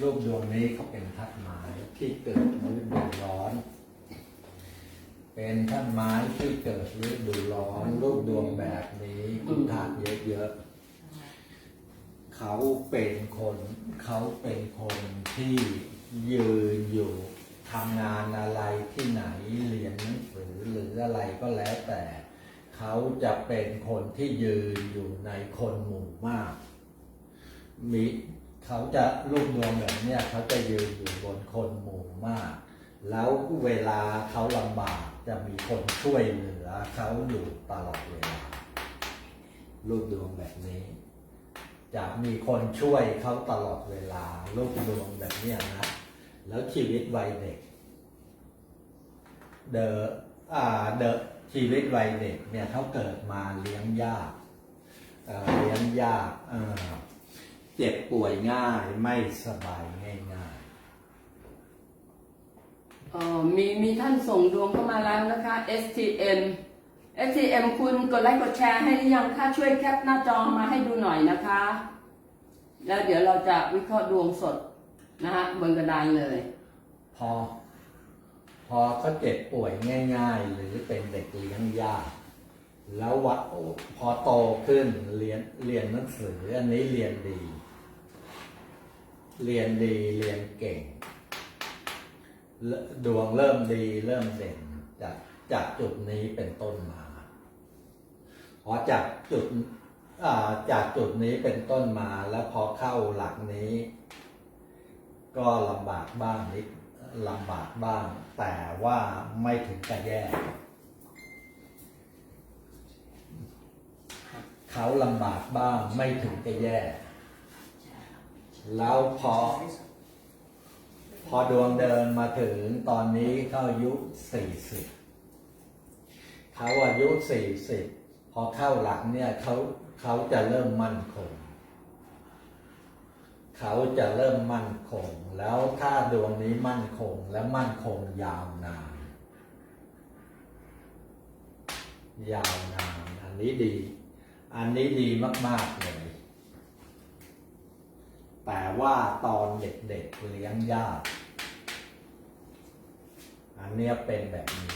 รูปดวงนี้เขาเป็นธาตุไม้ที่เกิดฤดูร้อน เป็นธาตุไม้ที่เกิดฤดูร้อน รูปดวงแบบนี้คุณธาตุเยอะๆเขาเป็นคน เขาเป็นคนที่ยืนอยู่ทำงานอะไรที่ไหนเรียนหนังสือหรืออะไรก็แล้วแต่ เขาจะเป็นคนที่ยืนอยู่ในคนหมู่มาก มี เขาจะรูปดวงแบบเนี้ยเขาจะยืนอยู่บนคนหมู่มาก แล้วเวลาเขาลำบากจะมีคนช่วยเหลือเขาอยู่ตลอดเวลารูปดวงแบบนี้ จะมีคนช่วยเขาตลอดเวลารูปดวงแบบเนี้ยนะแล้วชีวิตวัยเด็ก เดออ่าเดอชีวิตวัยเด็กเนี่ยเขาเกิดมาเลี้ยงยากเอ่อเลี้ยงยากอ่อ เจ็บป่วยง่ายไม่สบายง่ายเอ่อมีมีท่านส่งดวงเข้ามาแล้วนะคะ STM STM คุณกดไลค์กดแชร์ให้หรือยังคะช่วยแคปหน้าจอมาให้ดูหน่อยนะคะ แล้วเดี๋ยวเราจะวิเคราะห์ดวงสดนะฮะบนกระดานเลย ๆ พอ พอเขาเจ็บป่วยง่าย ๆ หรือเป็นเด็กเลี้ยงยาก แล้ววะพอโตขึ้นเรียนเรียนหนังสืออันนี้เรียนดี เรียนดีเรียนเก่ง ดวงเริ่มดีเริ่มเด่นจากจากจุดนี้เป็นต้นมาพอจากจุดาจากจุดนี้เป็นต้นมาแล้วพอเข้าหลักนี้ ก็ลำบากบ้างนิดลำบากบ้าง แต่ว่าไม่ถึงกับแย่เขาลำบากบ้างไม่ถึงกับแย่ แล้วพอ พอดวงเดินมาถึงตอนนี้เขาอายุสี่สิบเขาอายุสี่สิบพอเข้าหลังเนี่ยเขาเขาจะเริ่มมั่นคง เขาจะเริ่มมั่นคง แล้วถ้าดวงนี้มั่นคงและมั่นคงยาวนาน ยาวนาน อันนี้ดี อันนี้ดีมาก ๆ เลย แต่ว่าตอนเด็กๆเลี้ยงยาก อันเนี้ยเป็นแบบนี้